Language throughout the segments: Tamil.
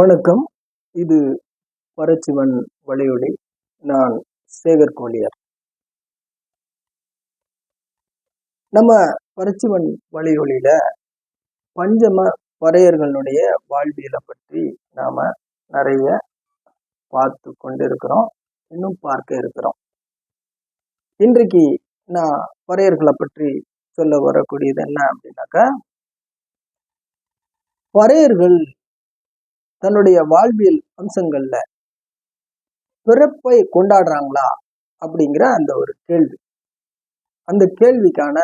வணக்கம். இது பரச்சிவன் வலையொலி. நான் சேகர் கோலியர். நம்ம பரச்சிவன் வலையொலியில பஞ்சம பறையர்களுடைய வாழ்வியலை பற்றி நாம நிறைய பார்த்து கொண்டிருக்கிறோம். இன்னும் பார்க்க இருக்கிறோம். இன்றைக்கு நான் பறையர்களை பற்றி சொல்ல வரக்கூடியது என்ன அப்படின்னாக்கா பறையர்கள் தன்னுடைய வாழ்வியல் அம்சங்கள்ல பிறப்பை கொண்டாடுறாங்களா அப்படிங்கிற அந்த ஒரு கேள்வி. அந்த கேள்விக்கான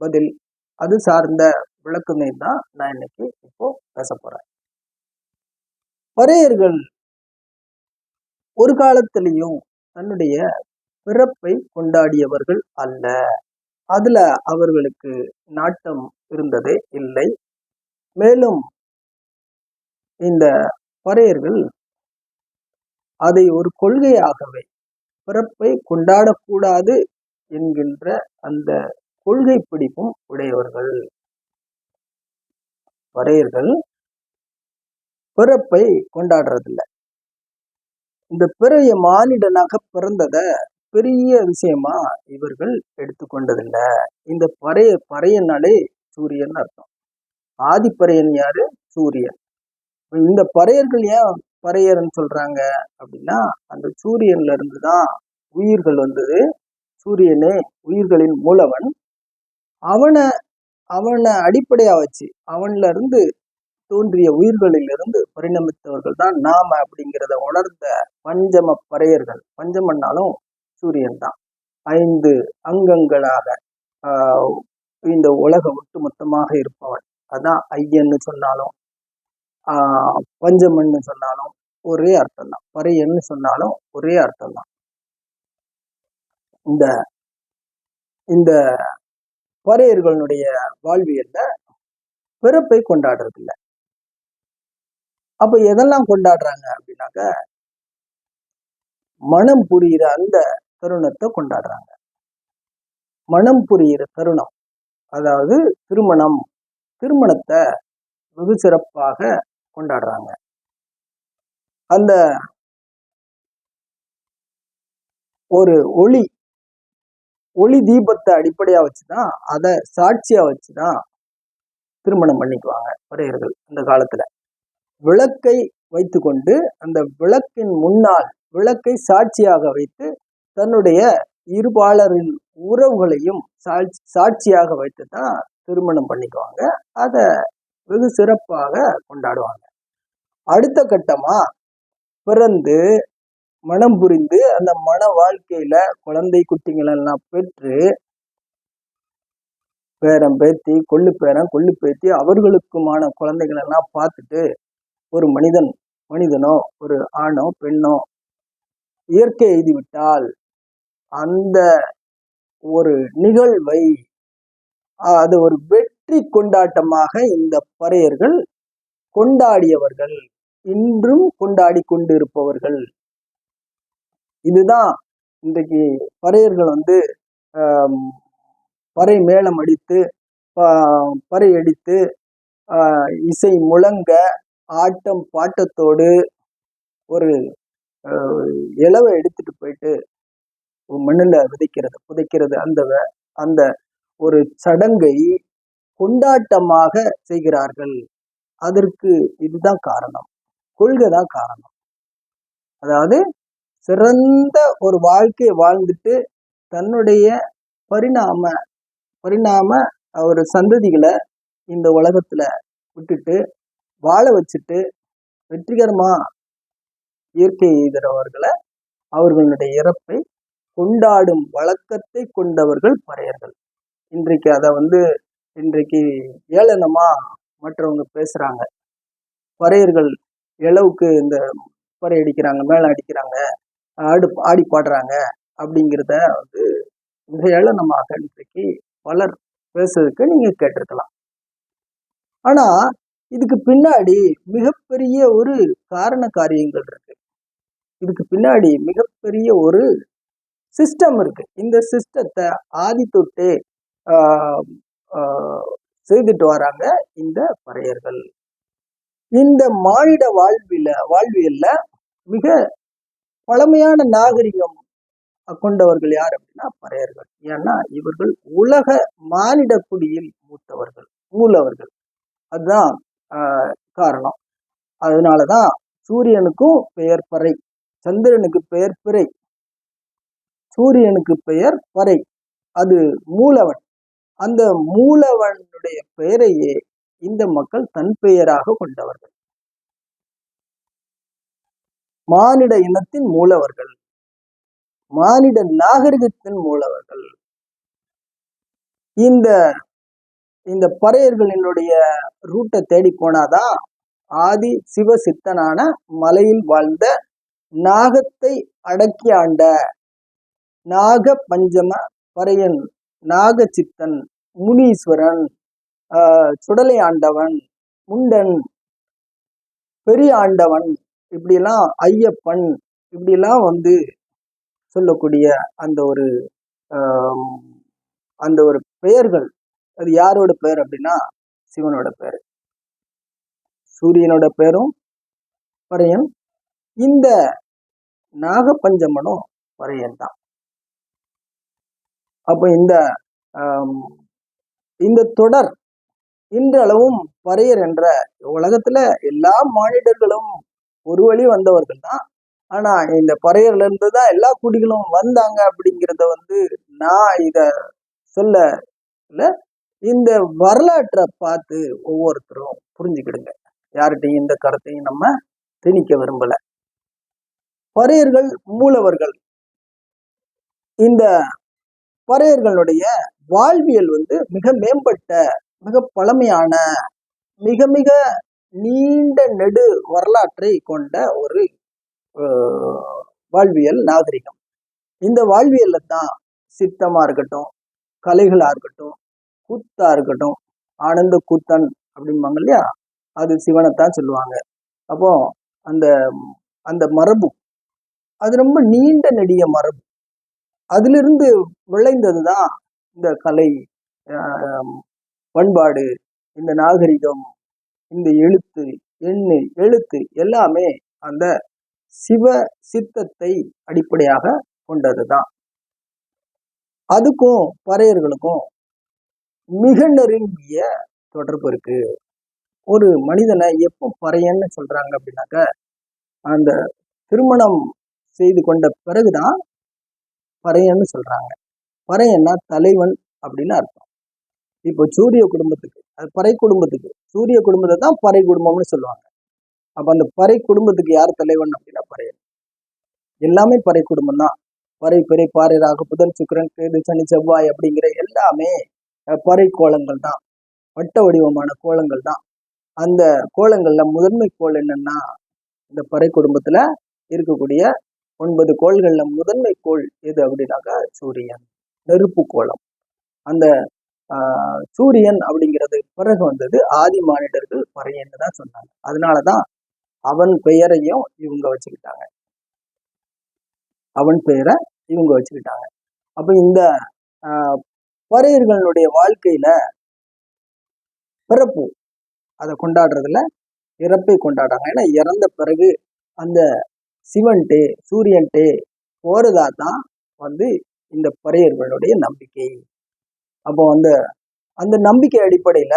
பதில் அது சார்ந்த விளக்கமே தான் நான் இன்னைக்கு இப்போ பேச போறேன். பறையர்கள் ஒரு காலத்திலையும் தன்னுடைய பிறப்பை கொண்டாடியவர்கள் அல்ல. அதுல அவர்களுக்கு நாட்டம் இருந்ததே இல்லை. மேலும் இந்த பறையர்கள் அதை ஒரு கொள்கையாகவே பிறப்பை கொண்டாடக்கூடாது என்கின்ற அந்த கொள்கை பிடிப்பும் உடையவர்கள். பறையர்கள் பிறப்பை கொண்டாடுறதில்ல. இந்த பிறைய மானிடனாக பிறந்தத பெரிய விஷயமா இவர்கள் எடுத்துக்கொண்டதில்லை. இந்த பறைய பறையனாலே சூரியன் அர்த்தம். ஆதிப்பறையன் யாரு? சூரியன். இந்த பறையர்கள் ஏன் பறையர்ன்னு சொல்றாங்க அப்படின்னா அந்த சூரியன்ல இருந்து தான் உயிர்கள் வந்தது. சூரியனே உயிர்களின் மூலவன். அவனை அவனை அடிப்படையா வச்சு அவன்ல இருந்து தோன்றிய உயிர்களிலிருந்து பரிணமித்தவர்கள் தான் நாம அப்படிங்கிறத உணர்ந்த பஞ்சம பறையர்கள். பஞ்சமன்னாலும் சூரியன் தான். ஐந்து அங்கங்களாக இந்த உலக ஒட்டுமொத்தமாக இருப்பவன். அதான் ஐயன்னு சொன்னாலும் ஆஹ் பஞ்சமன்னு சொன்னாலும் ஒரே அர்த்தம் தான் பறையன்னு சொன்னாலும் ஒரே அர்த்தம் தான் இந்த இந்த பறையர்களுடைய வாழ்வியல்ல பிறப்பை கொண்டாடுறது இல்லை அப்ப எதெல்லாம் கொண்டாடுறாங்க அப்படின்னாக்க மனம் புரிகிற அந்த தருணத்தை கொண்டாடுறாங்க. மனம் புரிகிற தருணம் அதாவது திருமணம் திருமணத்தை வெகு சிறப்பாக கொண்டாடுறாங்க. அந்த ஒரு ஒளி ஒளி தீபத்தை அடிப்படையா வச்சுதான் அதை சாட்சியா வச்சுதான் திருமணம் பண்ணிக்குவாங்க வரையர்கள் அந்த காலத்துல. விளக்கை வைத்துக்கொண்டு அந்த விளக்கின் முன்னால் விளக்கை சாட்சியாக வைத்து தன்னுடைய இருபாளரின் உறவுகளையும் சாட்சி சாட்சியாக வைத்து தான் திருமணம் பண்ணிக்குவாங்க. அதை வெகு சிறப்பாக கொண்டாடுவாங்க. அடுத்த கட்டமா பிறந்து மனம் புரிந்து அந்த மன வாழ்க்கையில குழந்தை குட்டிங்களெல்லாம் பெற்று பேரன் பேத்தி கொள்ளு பேரன் கொள்ளு பேத்தி அவர்களுக்குமான குழந்தைகளெல்லாம் பார்த்துட்டு ஒரு மனிதன் மனிதனோ ஒரு ஆணோ பெண்ணோ இயற்கை எழுதிவிட்டால் அந்த ஒரு நிகழ்வை அது ஒரு வெற்றி கொண்டாட்டமாக இந்த பறையர்கள் கொண்டாடியவர்கள் இன்றும் கொண்டாடி கொண்டிருப்பவர்கள். இதுதான் இன்றைக்கு பறையர்கள் வந்து பறை மேளம் அடித்து பறை அடித்து இசை முழங்க ஆட்டம் பாட்டத்தோடு ஒரு இலவை எடுத்துட்டு போயிட்டு மண்ணில் விதைக்கிறது புதைக்கிறது அந்த அந்த ஒரு சடங்கை கொண்டாட்டமாக செய்கிறார்கள். அதற்கு இதுதான் காரணம். கொள்கை தான் காரணம். அதாவது சிறந்த ஒரு வாழ்க்கையை வாழ்ந்துட்டு தன்னுடைய பரிணாம பரிணாம ஒரு சந்ததிகளை இந்த உலகத்துல விட்டுட்டு வாழ வச்சுட்டு வெற்றிகரமா இயற்கை எய்தவர்களை அவர்களுடைய இறப்பை கொண்டாடும் வழக்கத்தை கொண்டவர்கள் பறையர்கள். இன்றைக்கு அதை வந்து இன்றைக்கு ஏளனமா மற்றவங்க பேசுறாங்க. பறையர்கள் இளவுக்கு இந்த பறை அடிக்கிறாங்க மேளம் அடிக்கிறாங்க ஆடு ஆடி பாடுறாங்க அப்படிங்கிறத வந்து மிக ஏளனமாக இன்றைக்கு பலர் பேசுறதுக்கு நீங்க கேட்டிருக்கலாம். ஆனா இதுக்கு பின்னாடி மிகப்பெரிய ஒரு காரண காரியங்கள் இருக்கு. இதுக்கு பின்னாடி மிகப்பெரிய ஒரு சிஸ்டம் இருக்கு. இந்த சிஸ்டத்தை ஆதி தொட்டே செய்துட்டு வராங்க இந்த பறையர்கள். இந்த மானிட வாழ்வில வாழ்வியல்ல மிக பழமையான நாகரிகம் கொண்டவர்கள் யார் அப்படின்னா பறையர்கள். ஏன்னா இவர்கள் உலக மானிட குடியில் மூத்தவர்கள் மூலவர்கள். அதுதான் காரணம். அதனாலதான் சூரியனுக்கும் பெயர் பறை சந்திரனுக்கு பெயர் பிறை. சூரியனுக்கு பெயர் பறை. அது மூலவன். அந்த மூலவனுடைய பெயரையே இந்த மக்கள் தன் பெயராக கொண்டவர்கள். மானிட இனத்தின் மூலவர்கள் மானிட நாகரிகத்தின் மூலவர்கள். இந்த இந்த பறையர்களினுடைய ரூட்டை தேடி போனாதான் ஆதி சிவ சித்தனான மலையில் வாழ்ந்த நாகத்தை அடக்கி ஆண்ட நாக பஞ்சம பறையன் நாகச்சித்தன் முனீஸ்வரன் சுடலை ஆண்டவன் முண்டன் பெரிய ஆண்டவன் இப்படிலாம் ஐயப்பன் இப்படிலாம் வந்து சொல்லக்கூடிய அந்த ஒரு அந்த ஒரு பெயர்கள். அது யாரோட பெயர் அப்படின்னா சிவனோட பெயர். சூரியனோட பெயரும் வரையன். இந்த நாகப்பஞ்சமனும் வரையன் தான். அப்போ இந்த இந்த தொடர் இன்றளவும் பறையர் என்ற உலகத்துல எல்லா மானிடர்களும் ஒரு வழி வந்தவர்கள் தான். ஆனா இந்த பறையர்ல இருந்து தான் எல்லா குடிகளும் வந்தாங்க அப்படிங்கிறத வந்து நான் இத சொல்ல இந்த வரலாற்றை பார்த்து ஒவ்வொருத்தரும் புரிஞ்சுக்கிடுங்க. யார்கிட்டையும் இந்த கருத்தையும் நம்ம திணிக்க விரும்பல. பறையர்கள் மூலவர்கள் இந்த பறையர்களுடைய வாழ்வியல் வந்து மிக மேம்பட்ட மிக பழமையான மிக மிக நீண்ட நெடு வரலாற்றை கொண்ட ஒரு வாழ்வியல் நாகரிகம். இந்த வாழ்வியல்ல தான் சித்தமா இருக்கட்டும் கலைகளா இருக்கட்டும் கூத்தா இருக்கட்டும் ஆனந்த கூத்தன் அப்படிம்பாங்க இல்லையா? அது சிவனைத்தான் சொல்லுவாங்க. அப்போ அந்த அந்த மரபு அது ரொம்ப நீண்ட நெடிய மரபு. அதிலிருந்து விளைந்தது தான் இந்த கலை பண்பாடு இந்த நாகரிகம் இந்த எழுத்து எண்ணு எழுத்து எல்லாமே அந்த சிவ சித்தத்தை அடிப்படையாக கொண்டது தான் அதுக்கும் பறையர்களுக்கும் மிக நெருங்கிய தொடர்பு இருக்கு. ஒரு மனிதனை எப்போ பறையன்னு சொல்றாங்க அப்படின்னாக்க அந்த திருமணம் செய்து கொண்ட பிறகுதான் பறையன்னு சொல்றாங்க. பறையன்னா தலைவன் அப்படின்னு அர்த்தம். இப்போ சூரிய குடும்பத்துக்கு அது பறை குடும்பத்துக்கு. சூரிய குடும்பத்தை தான் பறை குடும்பம்னு சொல்லுவாங்க. அப்ப அந்த பறை குடும்பத்துக்கு யார் தலைவன் அப்படின்னா பறையன். எல்லாமே பறை குடும்பம் தான். பறை பிறை பாறை ராக புதன் சுக்கிரன் கேது சனி செவ்வாய் அப்படிங்கிற எல்லாமே பறை கோலங்கள் தான். வட்ட வடிவமான கோலங்கள் தான். அந்த கோலங்கள்ல முதன்மை கோல் என்னன்னா இந்த பறை குடும்பத்துல இருக்கக்கூடிய ஒன்பது கோள்கள்ல முதன்மை கோள் எது அப்படின்னாக்கா சூரியன். நெருப்பு கோலம் அந்த ஆஹ், சூரியன் அப்படிங்கிறது பிறகு வந்தது ஆதி மானிடர்கள் பறையன்னு தான் சொன்னாங்க. அதனாலதான் அவன் பெயரையும் இவங்க வச்சுக்கிட்டாங்க. அவன் பெயரை இவங்க வச்சுக்கிட்டாங்க. அப்ப இந்த ஆஹ், பறையர்களுடைய வாழ்க்கையில பிறப்பு அதை கொண்டாடுறதுல இறப்பை கொண்டாடுறாங்க. ஏன்னா இறந்த பிறகு அந்த சிவன்ட்டு சூரியன்ட்டு போறதா தான் வந்து இந்த பறையர்களுடைய நம்பிக்கை. அப்போ அந்த அந்த நம்பிக்கை அடிப்படையில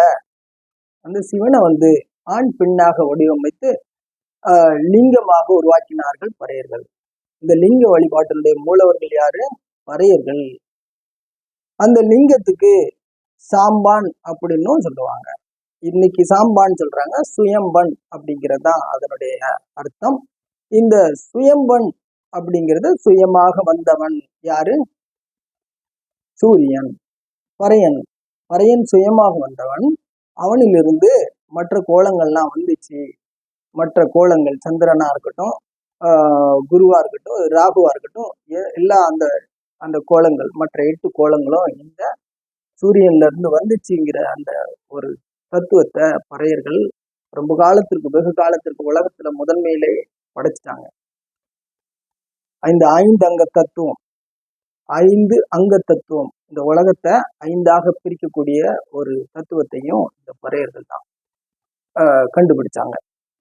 அந்த சிவனை வந்து ஆண் பெண்ணாக வடிவமைத்து லிங்கமாக உருவாக்கினார்கள் பறையர்கள். இந்த லிங்க வழிபாட்டினுடைய மூலவர்கள் யாரு? பறையர்கள். அந்த லிங்கத்துக்கு சாம்பான் அப்படின்னும் சொல்லுவாங்க. இன்னைக்கு சாம்பான் சொல்றாங்க சுயம்பன் அப்படிங்கிறது தான் அதனுடைய அர்த்தம். இந்த சுயம்பன் அப்படிங்கிறது சுயமாக வந்தவன் யாரு? சூரியன். பறையன். பறையன் சுயமாக வந்தவன். அவனிலிருந்து மற்ற கோலங்கள்லாம் வந்துச்சு. மற்ற கோலங்கள் சந்திரனா இருக்கட்டும் ஆஹ் குருவா இருக்கட்டும் ராகுவா இருக்கட்டும் எ- எல்லா அந்த அந்த கோலங்கள் மற்ற எட்டு கோலங்களும் இந்த சூரியன்ல இருந்து வந்துச்சுங்கிற அந்த ஒரு தத்துவத்தை பறையர்கள் ரொம்ப காலத்திற்கு வெகு காலத்திற்கு உலகத்துல முதன்மையிலே படைச்சிட்டாங்க. இந்த ஐந்து அங்க தத்துவம். ஐந்து அங்க தத்துவம். இந்த உலகத்தை ஐந்தாக பிரிக்கக்கூடிய ஒரு தத்துவத்தையும் இந்த பறையர்கள் தான் கண்டுபிடிச்சாங்க.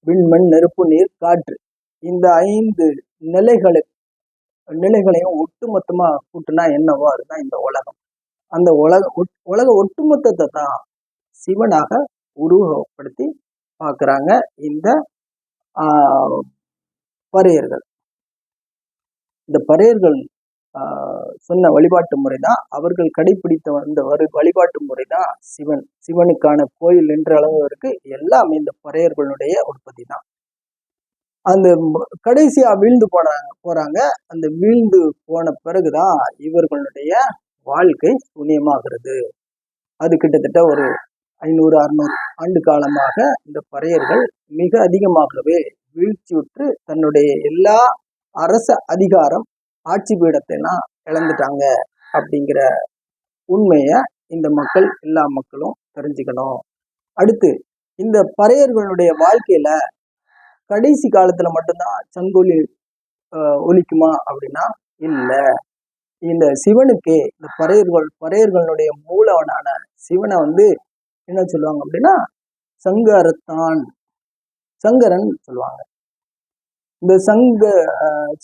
விண்மண் நெருப்பு நீர் காற்று. இந்த ஐந்து நிலைகளை நிலைகளையும் ஒட்டுமொத்தமா கூட்டுனா என்னவோ அதுதான் இந்த உலகம். அந்த உலக ஒட்- உலக ஒட்டுமொத்தத்தை தான் சிவனாக உருவகப்படுத்தி பார்க்குறாங்க. இந்த ஆஹ், பறையர்கள். இந்த பறையர்கள் சொன்ன வழிபாட்டு முறை தான் அவர்கள் கடைபிடித்த வந்த வரு வழிபாட்டு முறை தான் சிவன். சிவனுக்கான கோயில் என்ற அளவிற்கு எல்லாமே இந்த பறையர்களுடைய உற்பத்தி தான். அந்த கடைசியா வீழ்ந்து போனாங்க போறாங்க. அந்த வீழ்ந்து போன பிறகுதான் இவர்களுடைய வாழ்க்கை சூனியமாகிறது அது கிட்டத்தட்ட ஒரு ஐநூறு அறுநூறு ஆண்டு காலமாக இந்த பறையர்கள் மிக அதிகமாகவே வீழ்ச்சியுற்று தன்னுடைய எல்லா அரச அதிகாரம் ஆட்சி பீடத்தை இழந்துட்டாங்க அப்படிங்கிற உண்மையை இந்த மக்கள் எல்லா மக்களும் தெரிஞ்சுக்கணும். அடுத்து இந்த பறையர்களுடைய வாழ்க்கையில கடைசி காலத்துல மட்டும்தான் சங்கொலி ஒலிக்குமா அப்படின்னா இல்லை. இந்த சிவனுக்கே இந்த பறையர்கள் பறையர்களுடைய மூலவனான சிவனை வந்து என்ன சொல்லுவாங்க அப்படின்னா சங்கரத்தான் சங்கரன் சொல்லுவாங்க. இந்த சங்க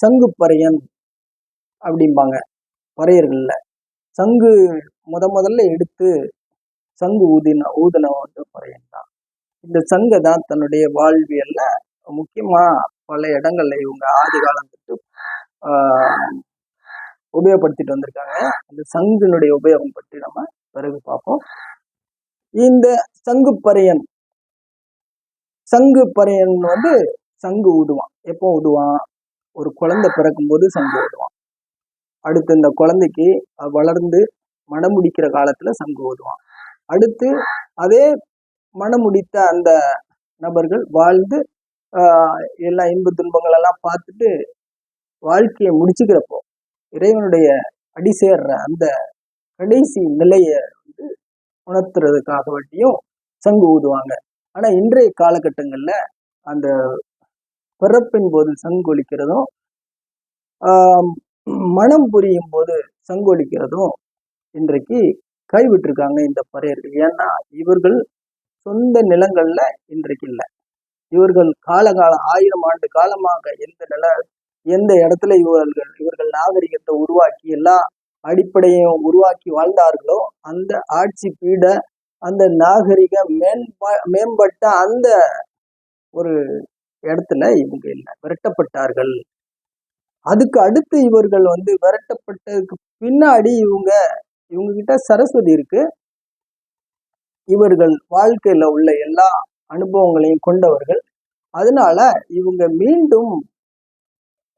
சங்கு பறையன் அப்படிம்பாங்க பறையர்கள்ல. சங்கு முத முதல்ல எடுத்து சங்கு ஊதின ஊதின வந்து பறையன் தான். இந்த சங்கை தான் தன்னுடைய வாழ்வியல்ல முக்கியமா பல இடங்கள்ல இவங்க ஆதி காலம் தொட்டு ஆஹ், உபயோகப்படுத்திட்டு வந்திருக்காங்க. அந்த சங்கினுடைய உபயோகம் பற்றி நம்ம பிறகு பார்ப்போம். இந்த சங்கு பறையன் சங்கு பறையன் வந்து சங்கு ஊதுவான். எப்போ ஊதுவான்? ஒரு குழந்தை பிறக்கும் போது சங்கு ஊதுவான். அடுத்து இந்த குழந்தைக்கு வளர்ந்து மனம் முடிக்கிற காலத்துல சங்கு ஊதுவான். அடுத்து அதே மனம் முடித்த அந்த நபர்கள் வாழ்ந்து ஆஹ், எல்லா இன்ப துன்பங்கள் எல்லாம் பார்த்துட்டு வாழ்க்கையை முடிச்சுக்கிறப்போ இறைவனுடைய அடி சேர்ற அந்த கடைசி நிலையை வந்து உணர்த்துறதுக்காக வேண்டியும் சங்கு ஊதுவாங்க. ஆனா இன்றைய காலகட்டங்கள்ல அந்த பிறப்பின் போது சங்கொலிக்கிறதும் மனம் புரியும் போது சங்கொலிக்கிறதும் இன்றைக்கு கைவிட்டிருக்காங்க இந்த பறையர்கள். ஏன்னா இவர்கள் சொந்த நிலங்கள்ல இன்றைக்கு இல்லை. இவர்கள் காலகாலம் ஆயிரம் ஆண்டு காலமாக எந்த நில எந்த இடத்துல இவர்கள் இவர்கள் நாகரிகத்தை உருவாக்கி எல்லா அடிப்படையும் உருவாக்கி வாழ்ந்தார்களோ அந்த ஆட்சி பீட அந்த நாகரிக மேம்பா மேம்பட்ட அந்த ஒரு இடத்துல இவங்க இல்லை விரட்டப்பட்டார்கள். அதுக்கு அடுத்து இவர்கள் வந்து விரட்டப்பட்டதுக்கு பின்னாடி இவங்க இவங்க கிட்ட சரஸ்வதி இருக்கு. இவர்கள் வாழ்க்கையில உள்ள எல்லா அனுபவங்களையும் கொண்டவர்கள். அதனால இவங்க மீண்டும்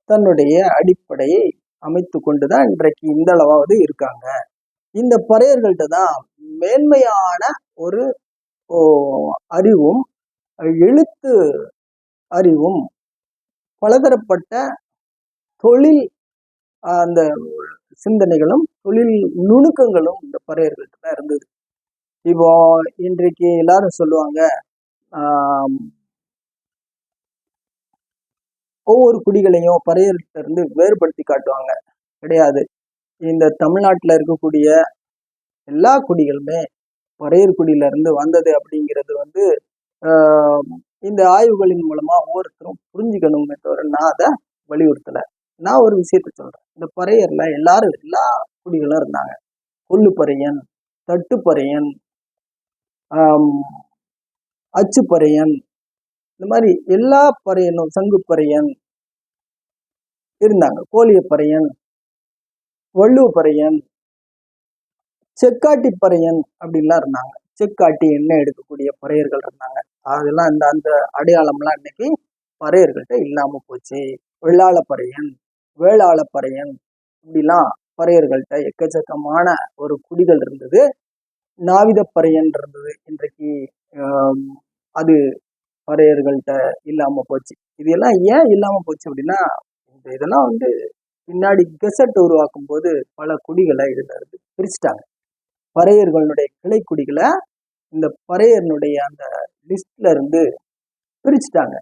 தன்னுடைய அடிப்படையை அமைத்து கொண்டுதான் இன்றைக்கு இந்த அளவாவது இருக்காங்க. இந்த பறையர்கள்ட்ட தான் மேன்மையான ஒரு ஓ, அறிவும் எழுத்து அறிவும் பலதரப்பட்ட தொழில் அந்த சிந்தனைகளும் தொழில் நுணுக்கங்களும் இந்த பறையர்கள்ட்ட தான் இருந்தது. இப்போ இன்றைக்கு எல்லாரும் சொல்லுவாங்க ஒவ்வொரு குடிகளையும் பறையர்கிட்ட இருந்து வேறுபடுத்தி காட்டுவாங்க. கிடையாது. இந்த தமிழ்நாட்டில் இருக்கக்கூடிய எல்லா குடிகளுமே பறையர் குடியிலிருந்து வந்தது அப்படிங்கிறது வந்து இந்த ஆய்வுகளின் மூலமா ஒவ்வொருத்தரும் புரிஞ்சுக்கணுமே தவிர நான் அதை வலியுறுத்தல. நான் ஒரு விஷயத்த சொல்றேன். இந்த பறையர்ல எல்லாரும் எல்லா குடிகளும் இருந்தாங்க. கொல்லுப்பறையன் தட்டுப்பறையன் அச்சுப்பறையன் இந்த மாதிரி எல்லா பறையனும் சங்குப்பறையன் இருந்தாங்க. கோழியப்பறையன் வள்ளுவப்பறையன் செக்காட்டி பறையன் அப்படின்லாம் இருந்தாங்க. செக்காட்டி எண்ணெய் எடுக்கக்கூடிய பறையர்கள் இருந்தாங்க. அதெல்லாம் இந்த அந்த அடையாளம்லாம் இன்னைக்கு பறையர்கள்ட்ட இல்லாம போச்சு. வெள்ளாள பறையன் வேளாள பறையன் இப்படிலாம் பறையர்கள்ட்ட எக்கச்சக்கமான ஒரு குடிகள் இருந்தது. நாவித பறையன் இருந்தது இன்றைக்கு அது பறையர்கள்ட்ட இல்லாம போச்சு. இது எல்லாம் ஏன் இல்லாம போச்சு அப்படின்னா இந்த இதெல்லாம் வந்து பின்னாடி கெசட் உருவாக்கும் போது பல குடிகளை இதுல இருந்து பிரிச்சுட்டாங்க. பறையர்களுடைய கிளைக்குடிகளை இந்த பறையர்னுடைய அந்த லிஸ்ட்ல இருந்து பிரிச்சுட்டாங்க.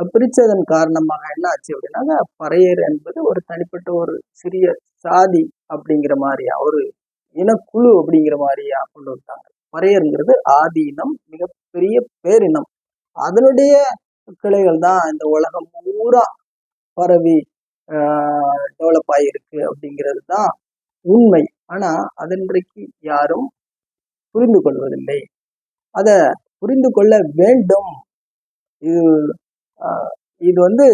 அப்ப பிரிச்சதன் காரணமாக என்ன ஆச்சு அப்படின்னா பறையர் என்பது ஒரு தனிப்பட்ட ஒரு சிறிய சாதி அப்படிங்கிற மாதிரியா ஒரு இனக்குழு அப்படிங்கிற மாதிரியா கொண்டு வந்தாங்க பறையருங்கிறது ஆதி இனம் மிகப்பெரிய பேரினம். அதனுடைய கிளைகள் தான் இந்த உலகம் பூரா பரவி டெவலப் ஆகியிருக்கு அப்படிங்கிறது தான் உண்மை. ஆனா அதன்றைக்கு யாரும் புரிந்து கொள்வதில்லை அதை புரிந்து கொள்ள வேண்டும். இது ஆஹ், இது வந்து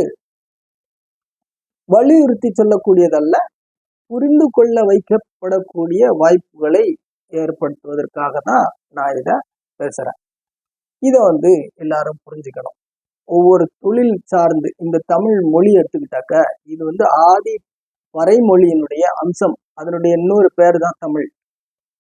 வலியுறுத்தி சொல்லக்கூடியதல்ல புரிந்து கொள்ள வைக்கப்படக்கூடிய வாய்ப்புகளை ஏற்படுத்துவதற்காக தான் நான் இதை பேசுறேன். இதை வந்து எல்லாரும் புரிஞ்சுக்கணும். ஒவ்வொரு தொழில் சார்ந்து இந்த தமிழ் மொழி எடுத்துக்கிட்டாக்க இது வந்து ஆதி வரைமொழியினுடைய அம்சம். அதனுடைய இன்னொரு பேர் தான் தமிழ்.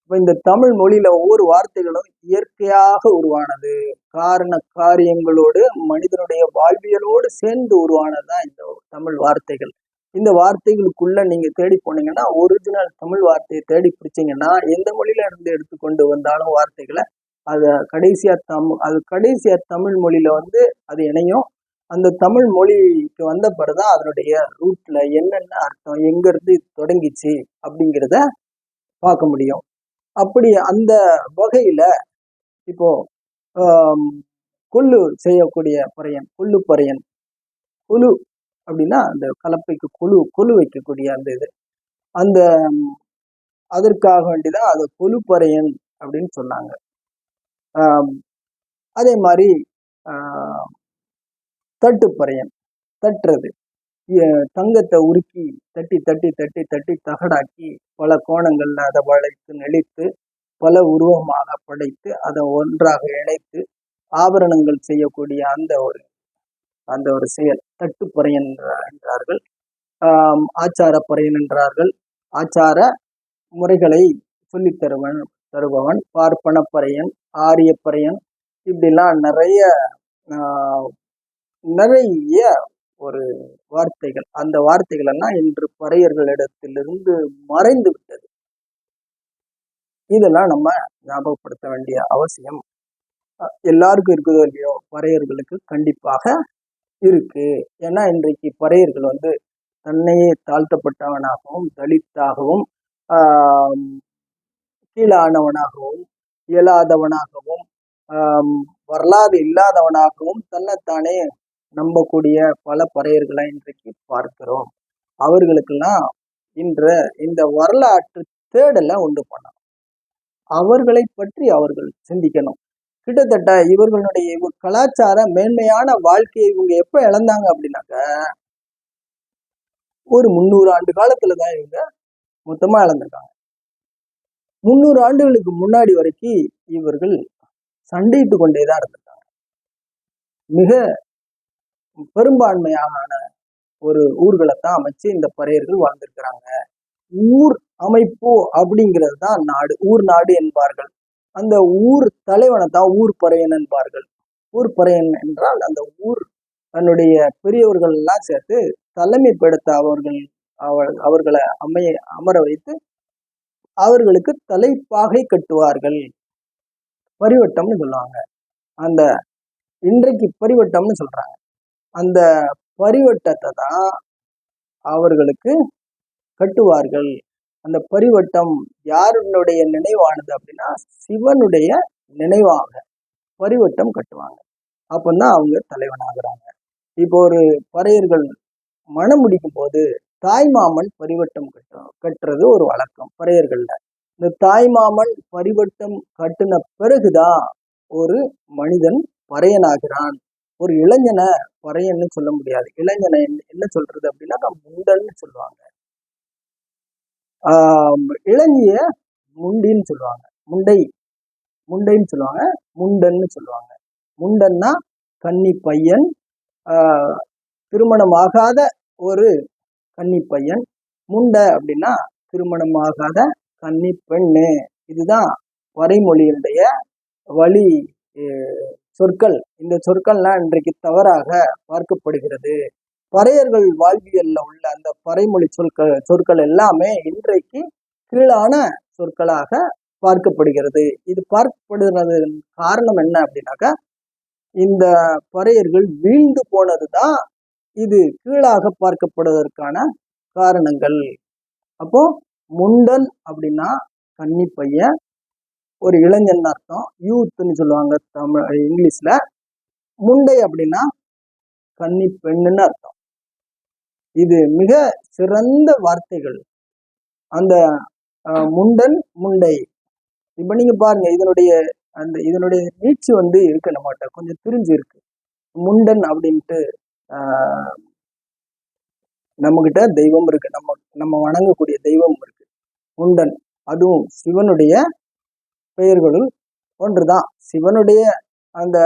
இப்போ இந்த தமிழ் மொழியில ஒவ்வொரு வார்த்தைகளும் இயற்கையாக உருவானது. காரண காரியங்களோடு மனிதனுடைய வாழ்வியலோடு சேர்ந்து உருவானது தான் இந்த தமிழ் வார்த்தைகள். இந்த வார்த்தைகளுக்குள்ள நீங்க தேடி போனீங்கன்னா ஒரிஜினல் தமிழ் வார்த்தையை தேடி பிடிச்சீங்கன்னா எந்த மொழியில இருந்து எடுத்துக்கொண்டு வந்தாலும் வார்த்தைகளை அதை கடைசியா தமிழ் அது கடைசியா தமிழ் மொழியில வந்து அது இணையும். அந்த தமிழ் மொழிக்கு வந்த பிறகுதான் அதனுடைய ரூட்ல என்னென்ன அர்த்தம் எங்கேருந்து இது தொடங்கிச்சு அப்படிங்கிறத பார்க்க முடியும். அப்படி அந்த வகையில இப்போ கொள்ளு செய்யக்கூடிய பறையன் கொள்ளு பறையன். குழு அப்படின்னா அந்த கலப்பைக்கு கொழு கொலு வைக்கக்கூடிய அந்த இது. அந்த அதற்காக வேண்டிதான் அது கொலுப்பறையன் அப்படின்னு சொன்னாங்க. அதே மாதிரி தட்டுப்பறையன். தட்டுறது. தங்கத்தை உருக்கி தட்டி தட்டி தட்டி தட்டி தகடாக்கி பல கோணங்களில் அதை வளைத்து நெளித்து பல உருவமாக படைத்து அதை ஒன்றாக இணைத்து ஆபரணங்கள் செய்யக்கூடிய அந்த ஒரு அந்த ஒரு செயல். தட்டுப்பறையன் என்றார்கள். ஆச்சாரப்பறையன் என்றார்கள். ஆச்சார முறைகளை சொல்லி தருவன் தருபவன். பார்ப்பனப்பறையன் ஆரியப்பறையன் இப்படிலாம் நிறைய நிறைய ஒரு வார்த்தைகள். அந்த வார்த்தைகள் எல்லாம் இன்று பறையர்களிடத்திலிருந்து மறைந்து விட்டது. இதெல்லாம் நம்ம ஞாபகப்படுத்த வேண்டிய அவசியம். எல்லாருக்கும் இருக்குதோ இல்லையோ பறையர்களுக்கு கண்டிப்பாக இருக்கு. ஏன்னா இன்றைக்கு பறையர்கள் வந்து தன்னையே தாழ்த்தப்பட்டவனாகவும் தலித்தாகவும் கீழானவனாகவும் இயலாதவனாகவும் வரலாறு இல்லாதவனாகவும் தன்னைத்தானே நம்பக்கூடிய பல பறையர்களை இன்றைக்கு பார்க்கிறோம். அவர்களுக்கெல்லாம் இன்ற இந்த வரலாற்று தேடலை உண்டு பண்ணணும். அவர்களை பற்றி அவர்கள் சிந்திக்கணும். கிட்டத்தட்ட இவர்களுடைய கலாச்சார மேன்மையான வாழ்க்கையை இவங்க எப்ப இழந்தாங்க அப்படின்னாக்க ஒரு முந்நூறு ஆண்டு காலத்துல தான் இவங்க மொத்தமா இழந்திருக்காங்க. முந்நூறு ஆண்டுகளுக்கு முன்னாடி வரைக்கும் இவர்கள் சண்டையிட்டு கொண்டேதான் இருந்திருக்காங்க. மிக பெரும்பான்மையான ஒரு ஊர்களை தான் அமைச்சு இந்த பறையர்கள் வாழ்ந்திருக்கிறாங்க. ஊர் அமைப்பு அப்படிங்கிறது தான் நாடு. ஊர் நாடு என்பார்கள். அந்த ஊர் தலைவனை தான் ஊர் பறையன் என்பார்கள். ஊர் பறையன் என்றால் அந்த ஊர் தன்னுடைய பெரியவர்கள் எல்லாம் சேர்த்து தலைமைப்படுத்த அவர்கள் அவ- அவர்களை அமைய அமர வைத்து அவர்களுக்கு தலைப்பாகை கட்டுவார்கள். பரிவட்டம்னு சொல்லுவாங்க. அந்த இன்றைக்கு பரிவட்டம்னு சொல்றாங்க. அந்த பரிவட்டத்தை தான் அவர்களுக்கு கட்டுவார்கள். அந்த பரிவட்டம் யாருடைய நினைவானது அப்படின்னா சிவனுடைய நினைவாக பரிவட்டம் கட்டுவாங்க. அப்பந்தான் அவங்க தலைவனாகிறாங்க. இப்போ ஒரு பறையர்கள் மனம் முடிக்கும் போது தாய்மாமன் பரிவட்டம் கட்டும் கட்டுறது ஒரு வழக்கம் பறையர்கள்ல. இந்த தாய்மாமன் பரிவட்டம் கட்டின பிறகுதான் ஒரு மனிதன் பறையனாகிறான். ஒரு இளைஞனை குறையன்னு சொல்ல முடியாது. இளைஞனை என்ன என்ன சொல்றது அப்படின்னா முண்டன்னு சொல்லுவாங்க. ஆஹ் முண்டின்னு சொல்லுவாங்க. முண்டை முண்டைன்னு சொல்லுவாங்க. முண்டன்னு சொல்லுவாங்க. முண்டன்னா கன்னி பையன். திருமணமாகாத ஒரு கன்னி பையன். முண்டை அப்படின்னா திருமணமாகாத கன்னி பெண்ணு. இதுதான் வரைமொழியினுடைய வழி சொற்கள். இந்த சொற்கள்லாம் இன்றைக்கு தவறாக பார்க்கப்படுகிறது. பறையர்கள் வாழ்வியல்ல உள்ள அந்த பறைமொழி சொற்கள் சொற்கள் எல்லாமே இன்றைக்கு கீழான சொற்களாக பார்க்கப்படுகிறது. இது பார்க்கப்படுகிறதன் காரணம் என்ன அப்படின்னாக்கா இந்த பறையர்கள் வீழ்ந்து போனதுதான் இது கீழாக பார்க்கப்படுவதற்கான காரணங்கள். அப்போ முண்டன் அப்படின்னா கன்னி பையன் ஒரு இளைஞன் அர்த்தம். யூத்னு சொல்லுவாங்க தமிழ் இங்கிலீஷ்ல. முண்டை அப்படின்னா கன்னி பெண்ணுன்னு அர்த்தம். இது மிக சிறந்த வார்த்தைகள். அந்த முண்டன் முண்டை. இப்ப நீங்க பாருங்க இதனுடைய அந்த இதனுடைய நீச்சு வந்து இருக்கு நம்மகிட்ட. கொஞ்சம் திரிஞ்சு இருக்கு. முண்டன் அப்படின்ட்டு நம்மகிட்ட தெய்வம் இருக்கு. நம்ம நம்ம வணங்கக்கூடிய தெய்வம் இருக்கு. முண்டன் அதுவும் சிவனுடைய பெயர்களுள் ஒன்றுதான். சிவனுடைய அந்த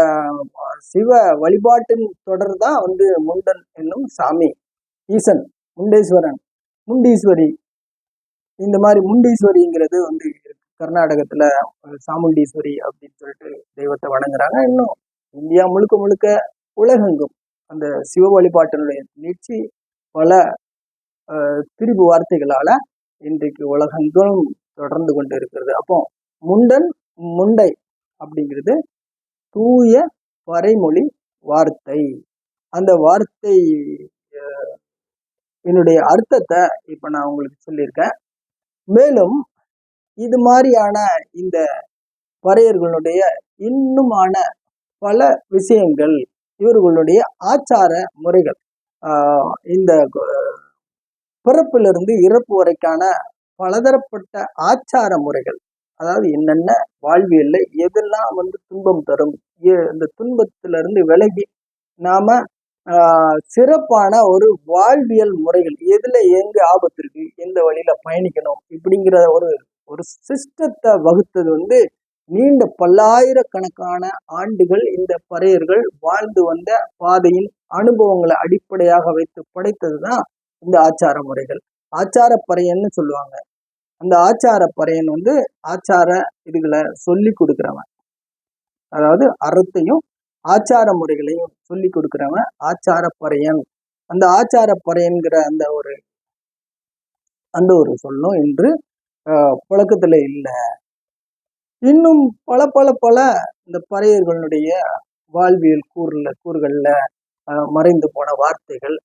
சிவ வழிபாட்டின் தொடர் தான் வந்து முண்டன் என்னும் சாமி ஈசன் முண்டேஸ்வரன் முண்டீஸ்வரி. இந்த மாதிரி முண்டீஸ்வரிங்கிறது வந்து கர்நாடகத்துல சாமுண்டீஸ்வரி அப்படின்னு சொல்லிட்டு தெய்வத்தை வணங்குறாங்க. இன்னும் இந்தியா முழுக்க முழுக்க உலகெங்கும் அந்த சிவ வழிபாட்டினுடைய நீட்சி பல திரிபு வார்த்தைகளால இன்றைக்கு உலகெங்கும் தொடர்ந்து கொண்டு இருக்கிறது. அப்போ முண்டன் முண்டை அப்படிங்கிறது தூய வரைமொழி வார்த்தை. அந்த வார்த்தை என்னுடைய அர்த்தத்தை இப்ப நான் உங்களுக்கு சொல்லியிருக்கேன். மேலும் இது மாதிரியான இந்த வரையர்களுடைய இன்னுமான பல விஷயங்கள் இவர்களுடைய ஆச்சார முறைகள் இந்த பிறப்பிலிருந்து இறப்பு வரைக்கான பலதரப்பட்ட ஆச்சார முறைகள் அதாவது என்னென்ன வாழ்வியல்ல எதெல்லாம் வந்து துன்பம் தரும் அந்த துன்பத்துல இருந்து விலகி நாம சிறப்பான ஒரு வாழ்வியல் முறைகள் எதுல எங்க ஆபத்து இருக்கு எந்த வழியில பயணிக்கணும் இப்படிங்கிற ஒரு ஒரு சிஸ்டத்தை வகுத்தது வந்து நீண்ட பல்லாயிரக்கணக்கான ஆண்டுகள் இந்த பறையர்கள் வாழ்ந்து வந்த பாதையின் அனுபவங்களை அடிப்படையாக வைத்து படைத்ததுதான் இந்த ஆச்சார முறைகள். ஆச்சார பறையன்னு சொல்லுவாங்க. அந்த ஆச்சார பறையன் வந்து ஆச்சார இதுகளை சொல்லி கொடுக்குறவன். அதாவது அறத்தையும் ஆச்சார முறைகளையும் சொல்லி கொடுக்குறவன் ஆச்சார பறையன். அந்த ஆச்சார பறையன்கிற அந்த ஒரு அந்த ஒரு சொல்லும் இன்று புழக்கத்தில் புழக்கத்துல இல்லை. இன்னும் பல பல பல இந்த பறையர்களுடைய வாழ்வியல் கூறில் கூறுகள்ல மறைந்து போன வார்த்தைகள்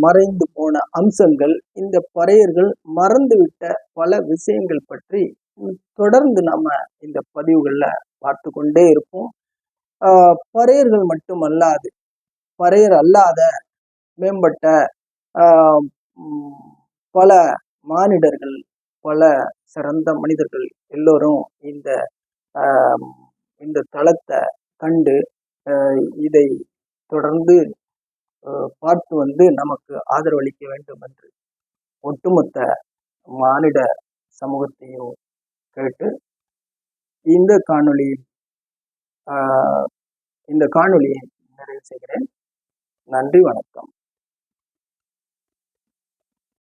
மறைந்து போன அம்சங்கள் இந்த பறையர்கள் மறந்துவிட்ட பல விஷயங்கள் பற்றி தொடர்ந்து நம்ம இந்த பதிவுகள்ல பார்த்து கொண்டே இருப்போம் பறையர்கள் மட்டும் அல்லாது பறையர் அல்லாத மேம்பட்ட பல மானிடர்கள் பல சிறந்த மனிதர்கள் எல்லோரும் இந்த இந்த தளத்தை கண்டு இதை தொடர்ந்து பாட்டு பார்த்து வந்து நமக்கு ஆதரவளிக்க வேண்டும் என்று ஒட்டுமொத்த மானிட சமூகத்தையும் கேட்டு இந்த காணொளி இந்த காணொளியை நிறைவு செய்கிறேன். நன்றி வணக்கம்.